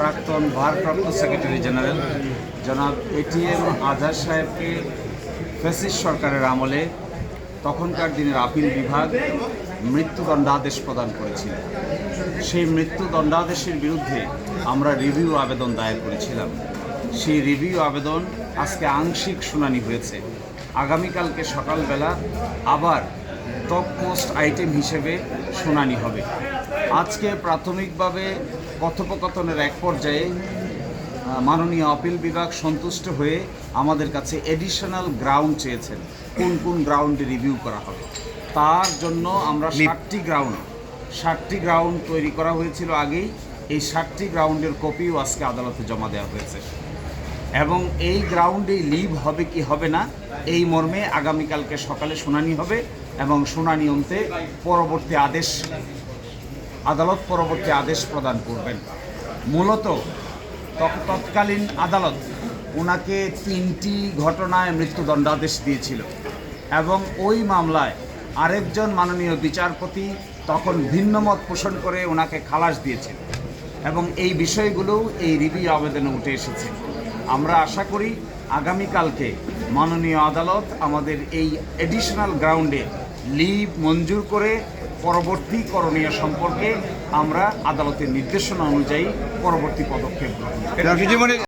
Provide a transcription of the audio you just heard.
প্রাক্তন ভারপ্রাপ্ত secretary general জনাব এটিএম আজহার সাহেবকে ফেসিস সরকারের আমলে তখনকার দিনের আপিল বিভাগ মৃত্যুদণ্ডাদেশ প্রদান করেছিল। সেই মৃত্যুদণ্ডাদেশের বিরুদ্ধে আমরা রিভিউ আবেদন দায়ের করেছিলাম। সেই রিভিউ আবেদন আজকে আংশিক শুনানি হয়েছে। আগামীকালকে সকালবেলা আবার টপ মোস্ট আইটেম হিসেবে শুনানি হবে। আজকে প্রাথমিকভাবে কথোপকথনের এক পর্যায়ে মাননীয় আপিল বিভাগ সন্তুষ্ট হয়ে আমাদের কাছে এডিশনাল গ্রাউন্ড চেয়েছেন কোন কোন গ্রাউন্ডে রিভিউ করা হবে। তার জন্য আমরা ষাটটি গ্রাউন্ড ষাটটি গ্রাউন্ড তৈরি করা হয়েছিল আগেই। এই ষাটটি গ্রাউন্ডের কপিও আজকে আদালতে জমা দেওয়া হয়েছে। এবং এই গ্রাউন্ডে লিভ হবে কি হবে না এই মর্মে আগামীকালকে সকালে শুনানি হবে এবং শুনানি অন্তে পরবর্তী আদেশ, আদালত পরবর্তী আদেশ প্রদান করবেন। মূলত তৎ- তৎকালীন আদালত ওনাকে তিনটি ঘটনায় মৃত্যুদণ্ডাদেশ দিয়েছিল এবং ওই মামলায় আরেকজন মাননীয় বিচারপতি তখন ভিন্ন মত পোষণ করে ওনাকে খালাস দিয়েছিল এবং এই বিষয়গুলোও এই রিভিউ আবেদনে উঠে এসেছে। আমরা আশা করি আগামীকালকে মাননীয় আদালত আমাদের এই এডিশনাল গ্রাউন্ডে লিভ মঞ্জুর করে পরবর্তী করণীয় সম্পর্কে আমরা আদালতের নির্দেশনা অনুযায়ী পরবর্তী পদক্ষেপ গ্রহণ